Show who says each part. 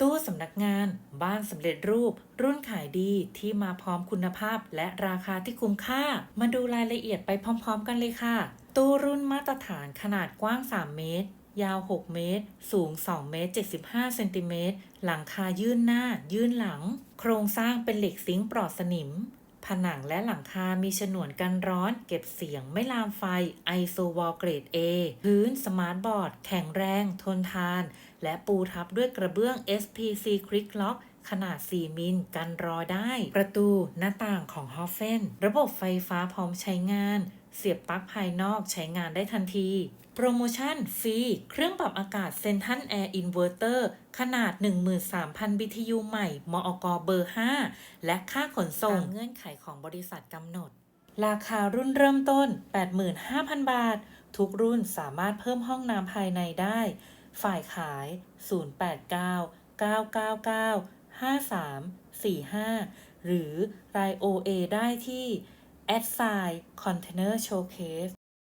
Speaker 1: ตู้สำนักงานบ้านสำเร็จรูป รุ่นขายดีที่มาพร้อมคุณภาพและราคาที่คุ้มค่า มาดูรายละเอียดไปพร้อม ๆ กันเลยค่ะ ตู้รุ่นมาตรฐานขนาดกว้าง 3 เมตร ยาว 6 เมตร สูง 2 เมตร 75 เซนติเมตร หลังคายื่นหน้า ยื่นหลัง โครงสร้างเป็นเหล็กซิงค์ปลอดสนิม ผนังและหลังคา มีฉนวนกันร้อน เก็บเสียง ไม่ลามไฟ ISO Wall Grade A พื้นสมาร์ทบอร์ด แข็งแรง ทนทาน และปูทับด้วยกระเบื้อง SPC Quick Lock ขนาด 4 มิลกันรอได้ ประตูหน้าต่างของฮอฟเฟน ระบบไฟฟ้าพร้อมใช้งาน เสียบปลั๊กภายนอกใช้งานได้ทันที โปรโมชั่นฟรี เครื่องปรับอากาศเซนทันแอร์อินเวอร์เตอร์ขนาด 13,000 BTU ใหม่ มอกเบอร์ 5 และค่าขนส่งตามเงื่อนไขของบริษัทกำหนด ราคารุ่นเริ่มต้น 85,000 บาท ทุกรุ่นสามารถเพิ่มห้องน้ำภายในได้ ฝ่ายขาย 089 999 5345 หรือราย OA ได้ที่แอดไซน์คอ